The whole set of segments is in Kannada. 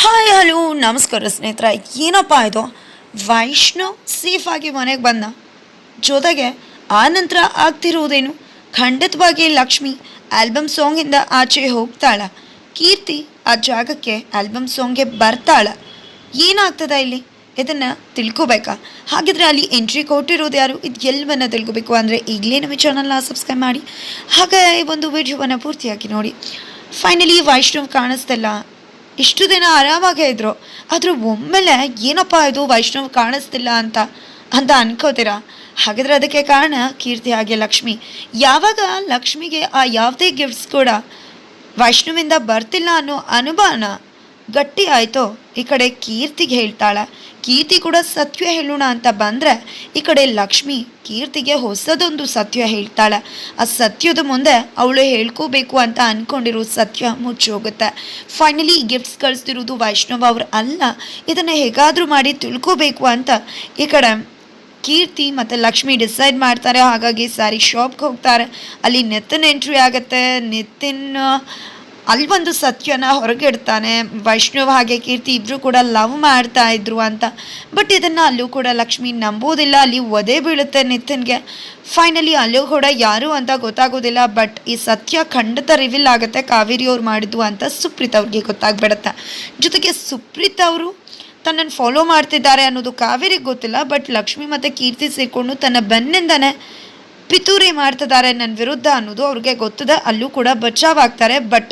ಹಾಯ್ ಹಲೋ ನಮಸ್ಕಾರ ಸ್ನೇಹಿತರ. ಏನಪ್ಪ ಇದು? ವೈಷ್ಣವ್ ಸೇಫಾಗಿ ಮನೆಗೆ ಬಂದ. ಜೊತೆಗೆ ಆ ನಂತರ ಆಗ್ತಿರುವುದೇನು ಖಂಡಿತವಾಗಿ ಲಕ್ಷ್ಮಿ ಆಲ್ಬಮ್ ಸಾಂಗಿಂದ ಆಚೆ ಹೋಗ್ತಾಳ. ಕೀರ್ತಿ ಆ ಜಾಗಕ್ಕೆ ಆಲ್ಬಮ್ ಸಾಂಗ್ಗೆ ಬರ್ತಾಳ. ಏನಾಗ್ತದ ಇಲ್ಲಿ? ಇದನ್ನು ತಿಳ್ಕೋಬೇಕಾ? ಹಾಗಿದ್ರೆ ಅಲ್ಲಿ ಎಂಟ್ರಿ ಕೊಟ್ಟಿರೋದು ಯಾರು? ಇದು ಎಲ್ಲವನ್ನು ತಿಳ್ಕೋಬೇಕು ಅಂದರೆ ಈಗಲೇ ನಮ್ಮ ಚಾನಲ್ನ ಸಬ್ಸ್ಕ್ರೈಬ್ ಮಾಡಿ. ಹಾಗೆ ಈ ಒಂದು ವಿಡಿಯೋವನ್ನು ಪೂರ್ತಿಯಾಗಿ ನೋಡಿ. ಫೈನಲಿ ವೈಷ್ಣವ್ ಕಾಣಿಸ್ತಿಲ್ಲ. ಇಷ್ಟು ದಿನ ಆರಾಮಾಗೇ ಇದ್ರು. ಆದರೂ ಒಮ್ಮೆಲೆ, ಏನಪ್ಪ ಇದು? ವೈಷ್ಣವ್ ಕಾಣಿಸ್ತಿಲ್ಲ ಅಂತ. ಅಂತ ಅನ್ಕೋತೀರಾ? ಹಾಗಾದ್ರೆ ಅದಕ್ಕೆ ಕಾರಣ ಕೀರ್ತಿ ಹಾಗೆ ಲಕ್ಷ್ಮಿ. ಯಾವಾಗ ಲಕ್ಷ್ಮಿಗೆ ಆ ಯಾವುದೇ ಗಿಫ್ಟ್ಸ್ ಕೂಡ ವೈಷ್ಣವಿಂದ ಬರ್ತಿಲ್ಲ ಅನ್ನೋ ಅನುಮಾನ ಗಟ್ಟಿ ಆಯ್ತೋ? ಈ ಕಡೆ ಕೀರ್ತಿಗೆ ಹೇಳ್ತಾಳ. ಕೀರ್ತಿ ಕೂಡ ಸತ್ಯ ಹೇಳೋಣ ಅಂತ ಬಂದ್ರೆ ಈ ಕಡೆ ಲಕ್ಷ್ಮಿ ಕೀರ್ತಿಗೆ ಹೊಸದೊಂದು ಸತ್ಯ ಹೇಳ್ತಾಳೆ. ಆ ಸತ್ಯದ ಮುಂದೆ ಅವಳು ಹೇಳ್ಕೋಬೇಕು ಅಂತ ಅನ್ಕೊಂಡಿರೋ ಸತ್ಯ ಮುಚ್ಚೋಗುತ್ತೆ. ಫೈನಲಿ ಗಿಫ್ಟ್ಸ್ ಕಳಿಸ್ತಿರೋದು ವೈಷ್ಣವ್ ಅವ್ರು ಅಲ್ಲ, ಇದನ್ನು ಹೇಗಾದರೂ ಮಾಡಿ ತಿಳ್ಕೋಬೇಕು ಅಂತ ಈ ಕಡೆ ಕೀರ್ತಿ ಮತ್ತು ಲಕ್ಷ್ಮಿ ಡಿಸೈಡ್ ಮಾಡ್ತಾರೆ. ಹಾಗಾಗಿ ಸಾರಿ ಶಾಪ್ಗೆ ಹೋಗ್ತಾರೆ. ಅಲ್ಲಿ ನಿತಿನ್ ಎಂಟ್ರಿ ಆಗುತ್ತೆ. ನಿತಿನ್ ಅಲ್ಲಿ ಒಂದು ಸತ್ಯನ ಹೊರಗಿಡ್ತಾನೆ. ವೈಷ್ಣವ್ ಹಾಗೆ ಕೀರ್ತಿ ಇಬ್ರು ಕೂಡ ಲವ್ ಮಾಡ್ತಾ ಇದ್ರು ಅಂತ. ಬಟ್ ಇದನ್ನು ಅಲ್ಲೂ ಕೂಡ ಲಕ್ಷ್ಮಿ ನಂಬೋದಿಲ್ಲ ಅಲ್ಲಿ ಒದೆ ಬೀಳುತ್ತೆ ನಿತಿನ್ಗೆ ಫೈನಲಿ ಅಲ್ಲೂ ಕೂಡ ಯಾರು ಅಂತ ಗೊತ್ತಾಗೋದಿಲ್ಲ. ಬಟ್ ಈ ಸತ್ಯ ಖಂಡಿತ ರಿವೀಲ್ ಆಗುತ್ತೆ. ಕಾವೇರಿ ಅವ್ರು ಮಾಡಿದ್ದು ಅಂತ ಸುಪ್ರೀತ್ ಅವ್ರಿಗೆ ಗೊತ್ತಾಗ್ಬಿಡತ್ತೆ. ಜೊತೆಗೆ ಸುಪ್ರೀತ್ ಅವರು ತನ್ನನ್ನು ಫಾಲೋ ಮಾಡ್ತಿದ್ದಾರೆ ಅನ್ನೋದು ಕಾವೇರಿಗೆ ಗೊತ್ತಿಲ್ಲ. ಬಟ್ ಲಕ್ಷ್ಮಿ ಮತ್ತು ಕೀರ್ತಿ ಸೇರಿಕೊಂಡು ತನ್ನ ಬೆನ್ನಿಂದನೇ ಪಿತೂರಿ ಮಾಡ್ತಿದ್ದಾರೆ ನನ್ನ ವಿರುದ್ಧ ಅನ್ನೋದು ಅವ್ರಿಗೆ ಗೊತ್ತದೆ. ಅಲ್ಲೂ ಕೂಡ ಬಚಾವಾಗ್ತಾರೆ ಬಟ್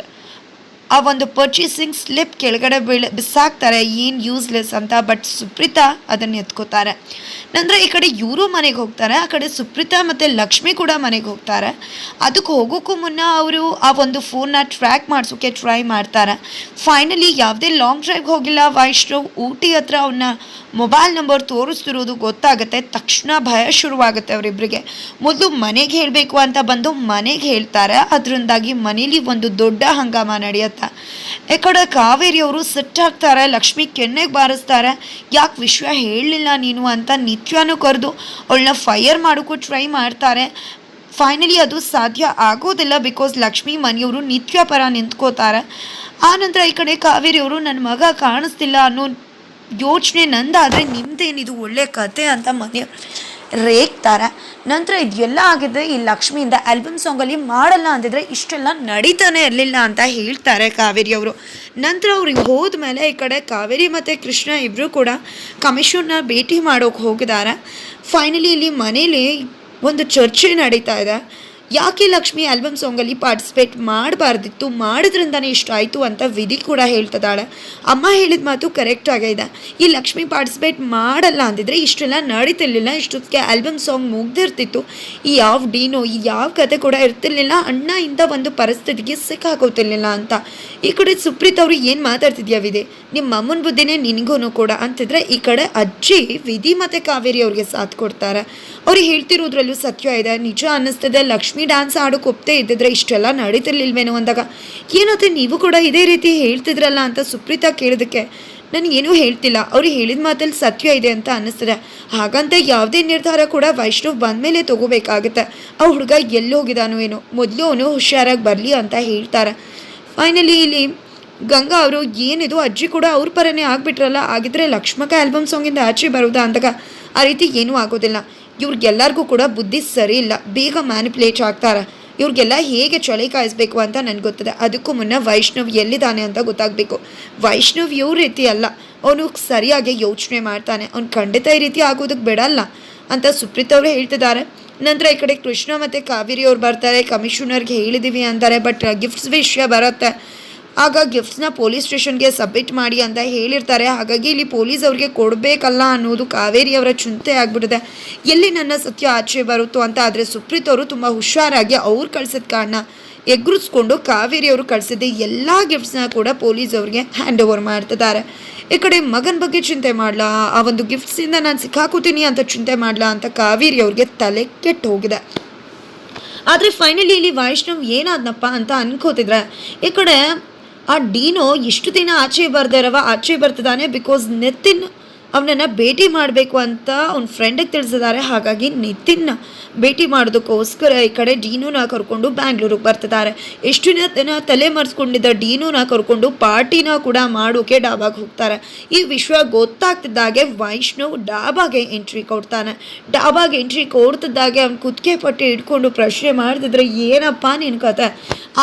ಆ ಒಂದು ಪರ್ಚೇಸಿಂಗ್ ಸ್ಲಿಪ್ ಕೆಳಗಡೆ ಬೀಳ, ಬಿಸಾಕ್ತಾರೆ, ಏನು ಯೂಸ್ಲೆಸ್ ಅಂತ ಬಟ್ ಸುಪ್ರೀತಾ ಅದನ್ನು ಎತ್ಕೋತಾರೆ. ನಂತರ ಈ ಕಡೆ ಇವರು ಮನೆಗೆ ಹೋಗ್ತಾರೆ, ಆ ಕಡೆ ಸುಪ್ರೀತಾ ಮತ್ತು ಲಕ್ಷ್ಮಿ ಕೂಡ ಮನೆಗೆ ಹೋಗ್ತಾರೆ. ಅದಕ್ಕೆ ಹೋಗೋಕ್ಕೂ ಮುನ್ನ ಅವರು ಆ ಒಂದು ಫೋನ್ನ ಟ್ರ್ಯಾಕ್ ಮಾಡಿಸೋಕ್ಕೆ ಟ್ರೈ ಮಾಡ್ತಾರೆ. ಫೈನಲಿ ಯಾವುದೇ ಲಾಂಗ್ ಡ್ರೈವ್ಗೆ ಹೋಗಿಲ್ಲ ವೈಷ್ಣವ್ ಊಟಿ ಹತ್ರ ಅವನ್ನ ಮೊಬೈಲ್ ನಂಬರ್ ತೋರಿಸ್ತಿರೋದು ಗೊತ್ತಾಗುತ್ತೆ, ತಕ್ಷಣ ಭಯ ಶುರುವಾಗುತ್ತೆ ಅವರಿಬ್ಬರಿಗೆ ಮೊದಲು ಮನೆಗೆ ಹೇಳಬೇಕು ಅಂತ ಬಂದು ಮನೆಗೆ ಹೇಳ್ತಾರೆ, ಅದರಿಂದಾಗಿ ಮನೇಲಿ ಒಂದು ದೊಡ್ಡ ಹಂಗಾಮ ನಡೆಯುತ್ತೆ. ಈ ಕಡೆ ಕಾವೇರಿಯವರು ಸಿಟ್ಟಾಗ್ತಾರೆ ಲಕ್ಷ್ಮಿ ಕೆನ್ನೆಗೆ ಬಾರಿಸ್ತಾರೆ. ಯಾಕೆ ವಿಶ್ವ ಹೇಳಲಿಲ್ಲ ನೀನು ಅಂತ ನಿತ್ಯನೂ ಕರೆದು ಅವಳನ್ನ ಫೈಯರ್ ಮಾಡೋಕ್ಕೂ ಟ್ರೈ ಮಾಡ್ತಾರೆ. ಫೈನಲಿ ಅದು ಸಾಧ್ಯ ಆಗೋದಿಲ್ಲ ಬಿಕಾಸ್ ಲಕ್ಷ್ಮಿ ಮನೆಯವರು ನಿತ್ಯ ಪರ ನಿಂತ್ಕೋತಾರೆ. ಆನಂತರ ಈ ಕಡೆ ಕಾವೇರಿಯವರು ನನ್ನ ಮಗ ಕಾಣಿಸ್ತಿಲ್ಲ ಅನ್ನೋ ಯೋಚನೆ ನಂದಾದರೆ ನಿಮ್ದೇನಿದು ಒಳ್ಳೆ ಕತೆ? ಅಂತ ಮನೆ ರೇಗ್ತಾರೆ. ನಂತರ ಇದೆಲ್ಲ ಆಗಿದ್ರೆ ಈ ಲಕ್ಷ್ಮಿಯಿಂದ ಆಲ್ಬಮ್ ಸಾಂಗಲ್ಲಿ ಮಾಡಲ್ಲ ಅಂದಿದ್ರೆ ಇಷ್ಟೆಲ್ಲ ನಡೀತಾನೆ ಇರಲಿಲ್ಲ ಅಂತ ಹೇಳ್ತಾರೆ ಕಾವೇರಿ ಅವರು. ನಂತರ ಅವ್ರಿಗೆ ಹೋದ್ಮೇಲೆ ಈ ಕಡೆ ಕಾವೇರಿ ಮತ್ತು ಕೃಷ್ಣ ಇಬ್ಬರು ಕೂಡ ಕಮಿಷನ್ನ ಭೇಟಿ ಮಾಡೋಕೆ ಹೋಗಿದ್ದಾರೆ. ಫೈನಲಿ ಇಲ್ಲಿ ಮನೇಲಿ ಒಂದು ಚರ್ಚೆ ನಡೀತಾ ಇದೆ. ಯಾಕೆ ಲಕ್ಷ್ಮಿ ಆಲ್ಬಮ್ ಸಾಂಗಲ್ಲಿ ಪಾರ್ಟಿಸಿಪೇಟ್ ಮಾಡಬಾರ್ದಿತ್ತು? ಮಾಡಿದ್ರಿಂದನೇ ಇಷ್ಟ ಆಯಿತು ಅಂತ ವಿಧಿ ಕೂಡ ಹೇಳ್ತದಾಳೆ. ಅಮ್ಮ ಹೇಳಿದ ಮಾತು ಕರೆಕ್ಟ್ ಆಗಿದೆ. ಈ ಲಕ್ಷ್ಮಿ ಪಾರ್ಟಿಸಿಪೇಟ್ ಮಾಡಲ್ಲ ಅಂದಿದ್ರೆ ಇಷ್ಟೆಲ್ಲ ನಡೀತಿರ್ಲಿಲ್ಲ. ಇಷ್ಟೊತ್ತಿಗೆ ಆಲ್ಬಮ್ ಸಾಂಗ್ ಮುಗ್ದಿರ್ತಿತ್ತು. ಈ ಯಾವ ಡೀನೋ, ಈ ಯಾವ ಕತೆ ಕೂಡ ಇರ್ತಿರ್ಲಿಲ್ಲ. ಅಣ್ಣ ಇಂಥ ಒಂದು ಪರಿಸ್ಥಿತಿಗೆ ಸಿಕ್ಕಾಕೋತಿರ್ಲಿಲ್ಲ ಅಂತ. ಈ ಕಡೆ ಸುಪ್ರೀತ್ ಅವರು ಏನು ಮಾತಾಡ್ತಿದ್ಯಾ ವಿಧಿ? ನಿಮ್ಮ ಅಮ್ಮನ ಬುದ್ಧಿನೇ ನಿನಗೂ ಕೂಡ ಅಂತಿದ್ರೆ ಈ ಕಡೆ ಅಜ್ಜಿ ವಿಧಿ ಮತ್ತು ಕಾವೇರಿ ಅವ್ರಿಗೆ ಸಾಥ್ ಕೊಡ್ತಾರೆ. ಅವ್ರು ಹೇಳ್ತಿರೋದ್ರಲ್ಲೂ ಸತ್ಯ ಇದೆ. ನಿಜ ಅನ್ನಿಸ್ತದೆ ಲಕ್ಷ್ಮಿ ಡ್ಯಾನ್ಸ್ ಆಡೋಕೆ ಒಪ್ತೇ ಇದ್ದಿದ್ರೆ ಇಷ್ಟೆಲ್ಲ ನಡೀತಿರ್ಲಿಲ್ವೇನೋ ಅಂದಾಗ, ಏನತ್ತೆ ನೀವು ಕೂಡ ಇದೇ ರೀತಿ ಹೇಳ್ತಿದ್ರಲ್ಲ ಅಂತ ಸುಪ್ರೀತಾ ಕೇಳೋದಕ್ಕೆ ನನಗೇನೂ ಹೇಳ್ತಿಲ್ಲ. ಅವ್ರು ಹೇಳಿದ ಮಾತಲ್ಲಿ ಸತ್ಯ ಇದೆ ಅಂತ ಅನ್ನಿಸ್ತದೆ. ಹಾಗಂತ ಯಾವುದೇ ನಿರ್ಧಾರ ಕೂಡ ವೈಷ್ಣವ್ ಬಂದಮೇಲೆ ತಗೋಬೇಕಾಗುತ್ತೆ. ಆ ಹುಡುಗ ಎಲ್ಲಿ ಹೋಗಿದಾನೋ ಏನೋ. ಮೊದಲು ಅವನು ಹುಷಾರಾಗಿ ಬರಲಿ ಅಂತ ಹೇಳ್ತಾರೆ. ಫೈನಲಿ ಇಲ್ಲಿ ಗಂಗಾ ಅವರು, ಏನಿದು? ಅಜ್ಜಿ ಕೂಡ ಅವ್ರ ಪರನೇ ಆಗಿಬಿಟ್ರಲ್ಲ. ಆಗಿದ್ರೆ ಲಕ್ಷ್ಮಕ ಆಲ್ಬಮ್ ಸಾಂಗಿಂದ ಆಚೆ ಬರೋದಾ? ಅಂದಾಗ, ಆ ರೀತಿ ಏನೂ ಆಗೋದಿಲ್ಲ. ಇವ್ರಿಗೆಲ್ಲರಿಗೂ ಕೂಡ ಬುದ್ಧಿ ಸರಿ ಇಲ್ಲ. ಬೇಗ ಮ್ಯಾನಿಪ್ಯುಲೇಟ್ ಆಗ್ತಾರೆ. ಇವ್ರಿಗೆಲ್ಲ ಹೇಗೆ ಚಳಿ ಕಾಯಿಸ್ಬೇಕು ಅಂತ ನನಗೆ ಗೊತ್ತದೆ. ಅದಕ್ಕೂ ಮುನ್ನ ವೈಷ್ಣವ್ ಎಲ್ಲಿದ್ದಾನೆ ಅಂತ ಗೊತ್ತಾಗಬೇಕು. ವೈಷ್ಣವ್ ಇವ್ರ ರೀತಿ ಅಲ್ಲ. ಅವನು ಸರಿಯಾಗಿ ಯೋಚನೆ ಮಾಡ್ತಾನೆ. ಅವ್ನು ಖಂಡಿತ ಈ ರೀತಿ ಆಗೋದಕ್ಕೆ ಬಿಡಲ್ಲ ಅಂತ ಸುಪ್ರೀತ್ ಅವರು ಹೇಳ್ತಿದ್ದಾರೆ. ನಂತರ ಈ ಕಡೆ ಕೃಷ್ಣ ಮತ್ತು ಕಾವೇರಿ ಅವ್ರು ಬರ್ತಾರೆ. ಕಮಿಷನರ್ಗೆ ಹೇಳಿದ್ದೀವಿ ಅಂತಾರೆ. ಬಟ್ ಗಿಫ್ಟ್ಸ್ ವಿಷಯ ಬರುತ್ತೆ. ಆಗ ಗಿಫ್ಟ್ಸ್ನ ಪೊಲೀಸ್ ಸ್ಟೇಷನ್ಗೆ ಸಬ್ಮಿಟ್ ಮಾಡಿ ಅಂತ ಹೇಳಿರ್ತಾರೆ. ಹಾಗಾಗಿ ಇಲ್ಲಿ ಪೊಲೀಸ್ ಅವ್ರಿಗೆ ಕೊಡಬೇಕಲ್ಲ ಅನ್ನೋದು ಕಾವೇರಿ ಅವರ ಚಿಂತೆ ಆಗ್ಬಿಟ್ಟಿದೆ. ಎಲ್ಲಿ ನನ್ನ ಸತ್ಯ ಆಚೆ ಬರುತ್ತೋ ಅಂತ ಆದರೆ ಸುಪ್ರೀತ್ ಅವರು ತುಂಬ ಹುಷಾರಾಗಿ ಅವ್ರು ಕಳ್ಸಿದ ಕಾರಣ ಎಗ್ರಿಸ್ಕೊಂಡು ಕಾವೇರಿ ಅವರು ಕಳಿಸಿದ್ದ ಎಲ್ಲ ಗಿಫ್ಟ್ಸ್ನ ಕೂಡ ಪೊಲೀಸ್ ಅವ್ರಿಗೆ ಹ್ಯಾಂಡ್ ಓವರ್ ಮಾಡ್ತಿದ್ದಾರೆ. ಈ ಕಡೆ ಮಗನ ಬಗ್ಗೆ ಚಿಂತೆ ಮಾಡಲಾ? ಆ ಒಂದು ಗಿಫ್ಟ್ಸಿಂದ ನಾನು ಸಿಕ್ಕಾಕೋತೀನಿ ಅಂತ ಚಿಂತೆ ಮಾಡಲಾ ಅಂತ ಕಾವೇರಿ ಅವ್ರಿಗೆ ತಲೆ ಕೆಟ್ಟು ಹೋಗಿದೆ. ಆದರೆ ಫೈನಲಿ ಇಲ್ಲಿ ವೈಷ್ಣವ್ ಏನಾದ್ನಪ್ಪ ಅಂತ ಅನ್ಕೋತಿದ್ರೆ, ಈ ಕಡೆ ಆ ಡೀನೋ ಇಷ್ಟು ದಿನ ಆಚೆ ಬರ್ದಿರವ ಆಚೆ ಬರ್ತಿದ್ದಾನೆ ಬಿಕಾಸ್ ನಿತಿನ್ ಅವನನ್ನು ಭೇಟಿ ಮಾಡಬೇಕು ಅಂತ ಅವ್ನ ಫ್ರೆಂಡಿಗೆ ತಿಳಿಸಿದ್ದಾರೆ. ಹಾಗಾಗಿ ನಿತಿನ್ನ ಭೇಟಿ ಮಾಡೋದಕ್ಕೋಸ್ಕರ ಈ ಕಡೆ ಡೀನೂನ ಕರ್ಕೊಂಡು ಬ್ಯಾಂಗ್ಳೂರಿಗೆ ಬರ್ತಿದ್ದಾರೆ. ಎಷ್ಟು ದಿನ ತಲೆ ಮರೆಸ್ಕೊಂಡಿದ್ದ ಡೀನೂನ ಕರ್ಕೊಂಡು ಪಾರ್ಟಿನ ಕೂಡ ಮಾಡೋಕೆ ಡಾಬಾಗೆ ಹೋಗ್ತಾರೆ. ಈ ವಿಶ್ವ ಗೊತ್ತಾಗ್ತಿದ್ದಾಗೆ ವೈಷ್ಣವ್ ಡಾಬಾಗೆ ಎಂಟ್ರಿ ಕೊಡ್ತಾನೆ. ಡಾಬಾಗೆ ಎಂಟ್ರಿ ಕೊಡ್ತಿದ್ದಾಗೆ ಅವ್ನು ಕುತ್ತಿಗೆ ಪಟ್ಟಿ ಇಟ್ಕೊಂಡು ಪ್ರಶ್ನೆ ಮಾಡ್ತಿದ್ರೆ ಏನಪ್ಪ ನಿನ್ನ ಕತೆ?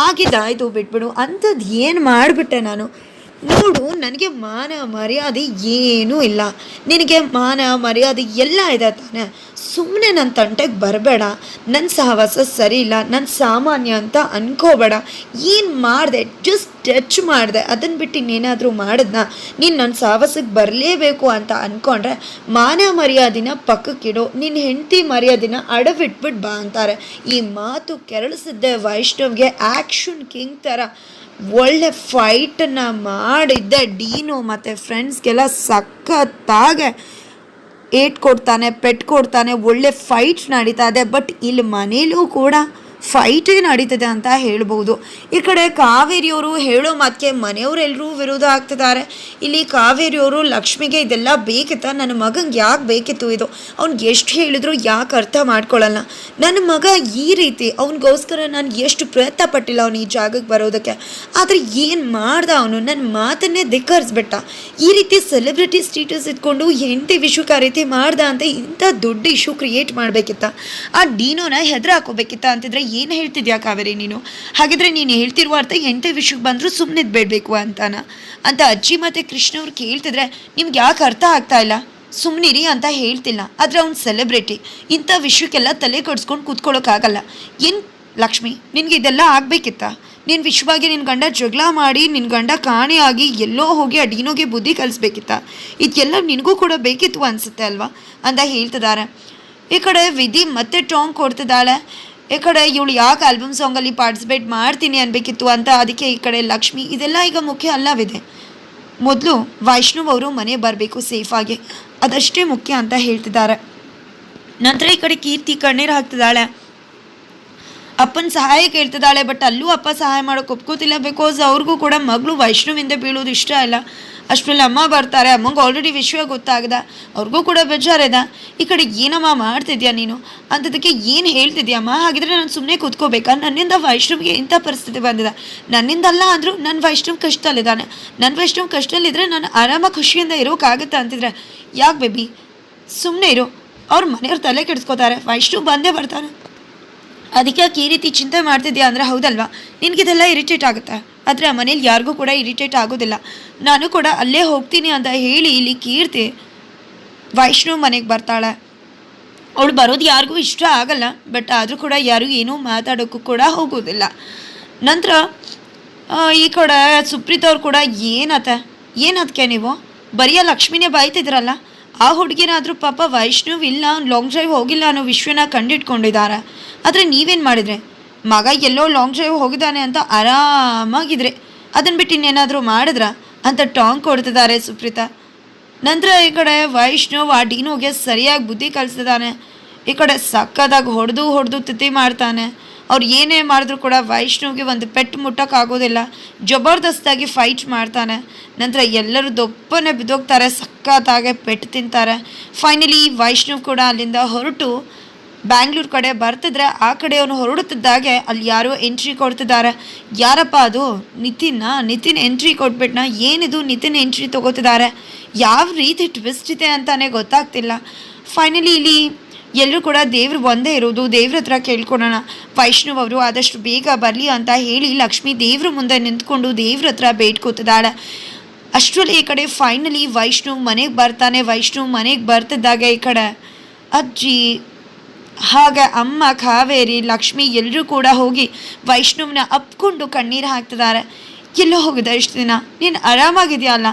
ಆಗಿದ್ದಾಯ್ತು ಬಿಟ್ಬಿಡು. ಅಂಥದ್ದು ಏನು ಮಾಡಿಬಿಟ್ಟೆ ನಾನು? ನೋಡು, ನನಗೆ ಮಾನ ಮರ್ಯಾದೆ ಏನೂ ಇಲ್ಲ. ನಿನಗೆ ಮಾನ ಮರ್ಯಾದೆ ಎಲ್ಲ ಇದೆ ತಾನೆ. ಸುಮ್ಮನೆ ನನ್ನ ತಂಟೆಗೆ ಬರಬೇಡ. ನನ್ನ ಸಹವಾಸ ಸರಿ ಇಲ್ಲ. ನನ್ನ ಸಾಮಾನ್ಯ ಅಂತ ಅನ್ಕೋಬೇಡ. ಏನು ಮಾಡಿದೆ? ಜಸ್ಟ್ ಟಚ್ ಮಾಡಿದೆ. ಅದನ್ನು ಬಿಟ್ಟು ಇನ್ನೇನಾದರೂ ಮಾಡಿದ್ನ? ನೀನು ನನ್ನ ಸಹವಾಸಕ್ಕೆ ಬರಲೇಬೇಕು ಅಂತ ಅಂದ್ಕೊಂಡ್ರೆ ಮಾನ ಮರ್ಯಾದಿನ ಪಕ್ಕಕ್ಕಿಡು. ನಿನ್ನ ಹೆಂಡತಿ ಮರ್ಯಾದಿನ ಅಡವಿಟ್ಬಿಟ್ಟು ಬಾ ಅಂತಾರೆ. ಈ ಮಾತು ಕೆರಳಿಸಿದ್ದೆ ವೈಷ್ಣವ್ಗೆ ಆ್ಯಕ್ಷನ್ ಕಿಂಗ್ ಥರ. ಒಳ್ಳೆ ಫೈಟನ್ನು ಮಾಡಿದ್ದೆ ಡೀನು ಮತ್ತು ಫ್ರೆಂಡ್ಸ್ಗೆಲ್ಲ ಸಖತ್ತಾಗೆ ಏಟ್ ಕೊಡ್ತಾನೆ ಪೆಟ್ ಕೊಡ್ತಾನೆ, ಒಳ್ಳೆ ಫೈಟ್ ನಡೀತಾ ಇದೆ. ಬಟ್ ಇಲ್ಲಿ ಮನೇಲೂ ಕೂಡ ಫೈಟೇ ನಡೀತದೆ ಅಂತ ಹೇಳ್ಬೋದು ಈ ಕಡೆ ಕಾವೇರಿಯವರು ಹೇಳೋ ಮಾತಿಗೆ ಮನೆಯವರೆಲ್ಲರೂ ವಿರೋಧ ಆಗ್ತಿದ್ದಾರೆ. ಇಲ್ಲಿ ಕಾವೇರಿಯವರು ಲಕ್ಷ್ಮಿಗೆ ಇದೆಲ್ಲ ಬೇಕಿತ್ತ? ನನ್ನ ಮಗಂಗೆ ಯಾಕೆ ಬೇಕಿತ್ತು ಇದು? ಅವ್ನಿಗೆ ಎಷ್ಟು ಹೇಳಿದ್ರು ಯಾಕೆ ಅರ್ಥ ಮಾಡ್ಕೊಳ್ಳಲ್ಲ ನನ್ನ ಮಗ ಈ ರೀತಿ ಅವನಿಗೋಸ್ಕರ ನಾನು ಎಷ್ಟು ಪ್ರಯತ್ನ ಪಟ್ಟಿಲ್ಲ ಅವನು ಈ ಜಾಗಕ್ಕೆ ಬರೋದಕ್ಕೆ. ಆದರೆ ಏನು ಮಾಡ್ದ ಅವನು? ನನ್ನ ಮಾತನ್ನೇ ಧಿಕ್ಕರಿಸ್ಬಿಟ್ಟ. ಈ ರೀತಿ ಸೆಲೆಬ್ರಿಟಿ ಸ್ಟೇಟಸ್ ಇಟ್ಕೊಂಡು ಎಂಟಿ ವಿಷಯಕ್ಕೆ ಆ ರೀತಿ ಮಾಡ್ದ ಅಂತ ಇಂಥ ದೊಡ್ಡ ಇಶ್ಯೂ ಕ್ರಿಯೇಟ್ ಮಾಡಬೇಕಿತ್ತ? ಆ ಡೀನೋನ ಹೆದ್ರ ಹಾಕೋಬೇಕಿತ್ತ ಅಂತಿದ್ರೆ ಏನು ಹೇಳ್ತಿದ್ಯಾ ಕಾವೇರಿ ನೀನು? ಹಾಗಿದ್ರೆ ನೀನು ಹೇಳ್ತಿರುವ ಅರ್ಥ ಎಂಟೇ ವಿಷಯಕ್ಕೆ ಬಂದರೂ ಸುಮ್ಮನೆ ಬೇಡಬೇಕು ಅಂತಾನ. ಅಂತ ಅಜ್ಜಿ ಮತ್ತು ಕೃಷ್ಣ ಅವ್ರು ಕೇಳ್ತಿದ್ರೆ ನಿಮ್ಗೆ ಯಾಕೆ ಅರ್ಥ ಆಗ್ತಾ ಇಲ್ಲ? ಸುಮ್ಮನಿರಿ ಅಂತ ಹೇಳ್ತಿಲ್ಲ. ಆದರೆ ಅವ್ನು ಸೆಲೆಬ್ರಿಟಿ ಇಂಥ ವಿಷಯಕ್ಕೆಲ್ಲ ತಲೆ ಕೆಡ್ಸ್ಕೊಂಡು ಕೂತ್ಕೊಳ್ಳೋಕ್ಕಾಗಲ್ಲ ಏನು ಲಕ್ಷ್ಮಿ, ನಿನಗೆ ಇದೆಲ್ಲ ಆಗಬೇಕಿತ್ತ? ನೀನು ವಿಶ್ವವಾಗಿ ನಿನ್ನ ಗಂಡ ಜಗಳ ಮಾಡಿ ನಿನ್ನ ಗಂಡ ಕಾಣೆಯಾಗಿ ಎಲ್ಲೋ ಹೋಗಿ ಅಡಿನೋಗೆ ಬುದ್ಧಿ ಕಲಿಸ್ಬೇಕಿತ್ತ? ಇದೆಲ್ಲ ನಿನಗೂ ಕೂಡ ಬೇಕಿತ್ತು ಅನಿಸುತ್ತೆ ಅಲ್ವಾ? ಅಂತ ಹೇಳ್ತಿದ್ದಾರೆ ಈ ಕಡೆ ವಿಧಿ ಮತ್ತೆ ಟಾಂಗ್ ಕೊಡ್ತಿದ್ದಾಳೆ. ಈ ಕಡೆ ಇವಳು ಯಾಕೆ ಆಲ್ಬಮ್ ಸಾಂಗಲ್ಲಿ ಪಾರ್ಟಿಸಿಪೇಟ್ ಮಾಡ್ತೀನಿ ಅನ್ಬೇಕಿತ್ತು ಅಂತ ಅದಕ್ಕೆ ಈ ಕಡೆ ಲಕ್ಷ್ಮಿ, ಇದೆಲ್ಲ ಈಗ ಮುಖ್ಯ ಅಲ್ಲವಿದೆ. ಮೊದಲು ವೈಷ್ಣವ್ ಅವರು ಮನೆ ಬರಬೇಕು ಸೇಫಾಗಿ ಅದಷ್ಟೇ ಮುಖ್ಯ ಅಂತ ಹೇಳ್ತಿದ್ದಾರೆ. ನಂತರ ಈ ಕಡೆ ಕೀರ್ತಿ ಕಣ್ಣೀರು ಹಾಕ್ತಿದ್ದಾಳೆ. ಅಪ್ಪನ ಸಹಾಯ ಕೇಳ್ತಿದ್ದಾಳೆ ಬಟ್ ಅಲ್ಲೂ ಅಪ್ಪ ಸಹಾಯ ಮಾಡೋಕೆ ಒಪ್ಕೋತಿಲ್ಲ ಬಿಕಾಸ್ ಅವ್ರಿಗೂ ಕೂಡ ಮಗಳು ವೈಷ್ಣವಿಂದ ಬೀಳೋದು ಇಷ್ಟ ಇಲ್ಲ. ಅಷ್ಟರಲ್ಲಿ ಅಮ್ಮ ಬರ್ತಾರೆ, ಅಮ್ಮಂಗೆ ಆಲ್ರೆಡಿ ವಿಷಯ ಗೊತ್ತಾಗದ, ಅವ್ರಿಗೂ ಕೂಡ ಬೇಜಾರಿದೆ. ಈ ಕಡೆ ಏನಮ್ಮ ಮಾಡ್ತಿದ್ಯಾ ನೀನು? ಅಂಥದಕ್ಕೆ ಏನು ಹೇಳ್ತಿದ್ಯಮ್ಮ ಹಾಗಿದ್ರೆ ನಾನು ಸುಮ್ಮನೆ ಕೂತ್ಕೋಬೇಕಾ? ನನ್ನಿಂದ ವೈಷ್ಣವ್ಗೆ ಇಂಥ ಪರಿಸ್ಥಿತಿ ಬಂದಿದೆ. ನನ್ನಿಂದಲ್ಲ ಅಂದರೂ ನನ್ನ ವೈಷ್ಣವ್ ಕಷ್ಟದಲ್ಲಿದ್ದಾನೆ. ನನ್ನ ವೈಷ್ಣವ್ ಕಷ್ಟದಲ್ಲಿದ್ದರೆ ನಾನು ಆರಾಮ ಖುಷಿಯಿಂದ ಇರೋಕ್ಕಾಗತ್ತಾ ಅಂತಿದ್ರೆ. ಯಾಕೆ ಬೇಬಿ ಸುಮ್ಮನೆ ಇರು. ಅವ್ರ ಮನೆಯವ್ರು ತಲೆ ಕೆಡಿಸ್ಕೋತಾರೆ. ವೈಷ್ಣವ್ ಬಂದೇ ಬರ್ತಾನೆ. ಅದಕ್ಕೆ ಯಾಕೆ ಈ ರೀತಿ ಚಿಂತೆ ಮಾಡ್ತಿದ್ಯಾ ಅಂದರೆ ಹೌದಲ್ವಾ? ನಿನಗಿದೆಲ್ಲ ಇರಿಟೇಟ್ ಆಗುತ್ತೆ. ಆದರೆ ಆ ಮನೇಲಿ ಯಾರಿಗೂ ಕೂಡ ಇರಿಟೇಟ್ ಆಗೋದಿಲ್ಲ. ನಾನು ಕೂಡ ಅಲ್ಲೇ ಹೋಗ್ತೀನಿ ಅಂತ ಹೇಳಿ ಇಲ್ಲಿ ಕೀರ್ತಿ ವೈಷ್ಣವ್ ಮನೆಗೆ ಬರ್ತಾಳೆ. ಅವಳು ಬರೋದು ಯಾರಿಗೂ ಇಷ್ಟ ಆಗಲ್ಲ ಬಟ್ ಆದರೂ ಕೂಡ ಯಾರಿಗೂ ಏನೂ ಮಾತಾಡೋಕ್ಕೂ ಕೂಡ ಹೋಗೋದಿಲ್ಲ. ನಂತರ ಈ ಕೂಡ ಸುಪ್ರೀತ್ ಅವ್ರು ಕೂಡ ಏನತ್ತೆ? ಏನದಕ್ಕೆ ನೀವು? ಬರೀ ಲಕ್ಷ್ಮಿನೇ ಬಾಯ್ತಿದ್ರಲ್ಲ ಆ ಹುಡುಗಿನಾದರೂ ಪಾಪ ವೈಷ್ಣವ್ ಇಲ್ಲ ಲಾಂಗ್ ಡ್ರೈವ್ ಹೋಗಿಲ್ಲ ಅನ್ನೋ ವಿಶ್ವನ ಕಂಡಿಟ್ಕೊಂಡಿದ್ದಾರೆ. ಆದರೆ ನೀವೇನು ಮಾಡಿದ್ರೆ? ಮಗ ಎಲ್ಲೋ ಲಾಂಗ್ ಡ್ರೈವ್ ಹೋಗಿದ್ದಾನೆ ಅಂತ ಆರಾಮಾಗಿದ್ರೆ. ಅದನ್ನು ಬಿಟ್ಟು ಇನ್ನೇನಾದರೂ ಮಾಡಿದ್ರ? ಅಂತ ಟಾಂಗ್ ಕೊಡ್ತಿದ್ದಾರೆ ಸುಪ್ರೀತಾ. ನಂತರ ಈ ಕಡೆ ವೈಷ್ಣವ್ ಆ ಡೀನೋಗೆ ಸರಿಯಾಗಿ ಬುದ್ಧಿ ಕಲಿಸ್ತಿದ್ದಾನೆ. ಈ ಕಡೆ ಸಕ್ಕದಾಗಿ ಹೊಡೆದು ಹೊಡೆದು ತಿಥಿ ಮಾಡ್ತಾನೆ. ಅವ್ರು ಏನೇ ಮಾಡಿದ್ರು ಕೂಡ ವೈಷ್ಣವ್ಗೆ ಒಂದು ಪೆಟ್ಟು ಮುಟ್ಟೋಕ್ಕಾಗೋದಿಲ್ಲ. ಜಬರ್ದಸ್ತಾಗಿ ಫೈಟ್ ಮಾಡ್ತಾನೆ. ನಂತರ ಎಲ್ಲರೂ ದೊಪ್ಪನೆ ಬಿದ್ದೋಗ್ತಾರೆ, ಸಕ್ಕತ್ತಾಗೆ ಪೆಟ್ಟು ತಿಂತಾರೆ. ಫೈನಲಿ ವೈಷ್ಣವ್ ಕೂಡ ಅಲ್ಲಿಂದ ಹೊರಟು ಬ್ಯಾಂಗ್ಳೂರ್ ಕಡೆ ಬರ್ತಿದ್ರೆ ಆ ಕಡೆ ಅವನು ಹೊರಡುತ್ತಿದ್ದಾಗೆ ಅಲ್ಲಿ ಯಾರೋ ಎಂಟ್ರಿ ಕೊಡ್ತಿದ್ದಾರೆ. ಯಾರಪ್ಪ ಅದು? ನಿತಿನ್ನ? ನಿತಿನ್ ಎಂಟ್ರಿ ಕೊಟ್ಬಿಟ್ನ? ಏನಿದು? ನಿತಿನ್ ಎಂಟ್ರಿ ತಗೋತಿದ್ದಾರೆ. ಯಾವ ರೀತಿ ಟ್ವಿಸ್ಟ್ ಇದೆ ಅಂತಾನೆ ಗೊತ್ತಾಗ್ತಿಲ್ಲ. ಫೈನಲಿ ಇಲ್ಲಿ ಎಲ್ಲರೂ ಕೂಡ ದೇವ್ರು ಒಂದೇ ಇರೋದು. ದೇವ್ರ ಹತ್ರ ಕೇಳ್ಕೊಳೋಣ. ವೈಷ್ಣವ್ ಅವರು ಆದಷ್ಟು ಬೇಗ ಬರಲಿ ಅಂತ ಹೇಳಿ ಲಕ್ಷ್ಮಿ ದೇವ್ರ ಮುಂದೆ ನಿಂತ್ಕೊಂಡು ದೇವ್ರ ಹತ್ರ ಬೇಡ್ಕೋತಿದ್ದಾಳೆ ಅಷ್ಟರಲ್ಲಿ ಈ ಕಡೆ ಫೈನಲಿ ವೈಷ್ಣವ್ ಮನೆಗೆ ಬರ್ತಾನೆ. ವೈಷ್ಣವ್ ಮನೆಗೆ ಬರ್ತಿದ್ದಾಗ ಈ ಕಡೆ. ಅಜ್ಜಿ ಹಾಗೆ ಅಮ್ಮ ಕಾವೇರಿ, ಲಕ್ಷ್ಮಿ ಎಲ್ಲರೂ ಕೂಡ ಹೋಗಿ ವೈಷ್ಣವನ ಅಪ್ಕೊಂಡು ಕಣ್ಣೀರು ಹಾಕ್ತಿದ್ದಾರೆ. ಎಲ್ಲೋ ಹೋಗಿದೆ ಇಷ್ಟು ದಿನ? ನೀನು ಆರಾಮಾಗಿದೆಯಲ್ಲ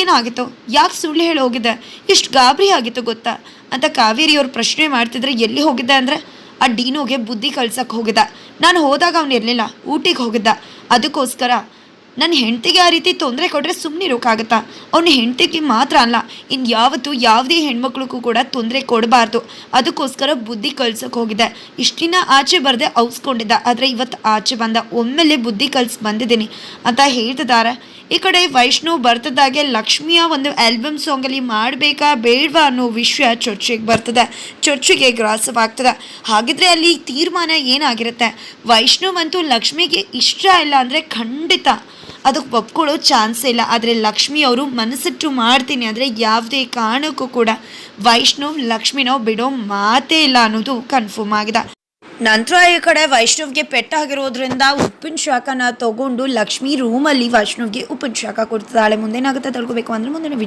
ಏನಾಗಿತ್ತು? ಯಾಕೆ ಸುಳ್ಳು ಹೇಳಿ ಹೋಗಿದ್ದೆ? ಎಷ್ಟು ಗಾಬರಿ ಆಗಿತ್ತು ಗೊತ್ತಾ? ಅಂತ ಕಾವೇರಿಯವ್ರು ಪ್ರಶ್ನೆ ಮಾಡ್ತಿದ್ರೆ ಎಲ್ಲಿ ಹೋಗಿದ್ದೆ ಅಂದರೆ ಆ ಡೀನೋಗೆ ಬುದ್ಧಿ ಕಳ್ಸಕ್ಕೆ ಹೋಗಿದ್ದ. ನಾನು ಹೋದಾಗ ಅವ್ನು ಇರಲಿಲ್ಲ, ಊಟಿಗೆ ಹೋಗಿದ್ದ. ಅದಕ್ಕೋಸ್ಕರ ನನ್ನ ಹೆಂಡತಿಗೆ ಆ ರೀತಿ ತೊಂದರೆ ಕೊಟ್ಟರೆ ಸುಮ್ಮನೆ ಇರೋಕ್ಕಾಗತ್ತಾ ಅವನ ಹೆಂಡತಿಗೆ ಮಾತ್ರ ಅಲ್ಲ ಇನ್ನು ಯಾವತ್ತೂ ಯಾವುದೇ ಹೆಣ್ಮಕ್ಳಿಗೂ ಕೂಡ ತೊಂದರೆ ಕೊಡಬಾರ್ದು. ಅದಕ್ಕೋಸ್ಕರ ಬುದ್ಧಿ ಕಲ್ಸೋಕೆ ಹೋಗಿದ್ದೆ ಇಷ್ಟು ದಿನ ಆಚೆ ಬರದೆ ಔಸ್ಕೊಂಡಿದ್ದ, ಆದರೆ ಇವತ್ತು ಆಚೆ ಬಂದ, ಒಮ್ಮೆಲೆ ಬುದ್ಧಿ ಕಲ್ಸಿ ಬಂದಿದ್ದೀನಿ ಅಂತ ಹೇಳ್ತಿದ್ದಾರೆ ಈ ಕಡೆ ವೈಷ್ಣವ್ ಬರ್ತದಾಗೆ ಲಕ್ಷ್ಮಿಯ ಒಂದು ಆಲ್ಬಮ್ ಸಾಂಗಲ್ಲಿ ಮಾಡಬೇಕಾ ಬೇಡವಾ ಅನ್ನೋ ವಿಷಯ ಚರ್ಚೆಗೆ ಬರ್ತದೆ. ಚರ್ಚೆಗೆ ಗ್ರಾಸವಾಗ್ತದೆ. ಹಾಗಿದ್ರೆ ಅಲ್ಲಿ ತೀರ್ಮಾನ ಏನಾಗಿರುತ್ತೆ? ವೈಷ್ಣವ್ ಅಂತೂ ಲಕ್ಷ್ಮಿಗೆ ಇಷ್ಟ ಇಲ್ಲ ಅಂದರೆ ಖಂಡಿತ. ಅದಕ್ಕೆ ಒಪ್ಕೊಳ್ಳೋ ಚಾನ್ಸೇ ಇಲ್ಲ. ಆದರೆ ಲಕ್ಷ್ಮಿ ಅವರು ಮನಸ್ಸಿಟ್ಟು ಮಾಡ್ತೀನಿ ಅಂದರೆ ಯಾವುದೇ ಕಾರಣಕ್ಕೂ ಕೂಡ ವೈಷ್ಣವ್, ಲಕ್ಷ್ಮಿನೋ ಬಿಡೋ ಮಾತೇ ಇಲ್ಲ ಅನ್ನೋದು ಕನ್ಫರ್ಮ್ ಆಗಿದೆ. ನಂತರ ಈ ಕಡೆ ವೈಷ್ಣವ್ಗೆ ಪೆಟ್ಟಾಗಿರೋದ್ರಿಂದ ಉಪ್ಪಿನ ಶಾಖನ ತಗೊಂಡು ಲಕ್ಷ್ಮಿ ರೂಮಲ್ಲಿ ವೈಷ್ಣವ್ಗೆ ಉಪ್ಪಿನ ಶಾಖ ಕೊಡ್ತಿದ್ದಾಳೆ. ಮುಂದೇನಾಗುತ್ತೆ ತಿಳ್ಕೊಬೇಕು ಅಂದ್ರೆ ಮುಂದಿನ ವಿಡಿಯೋ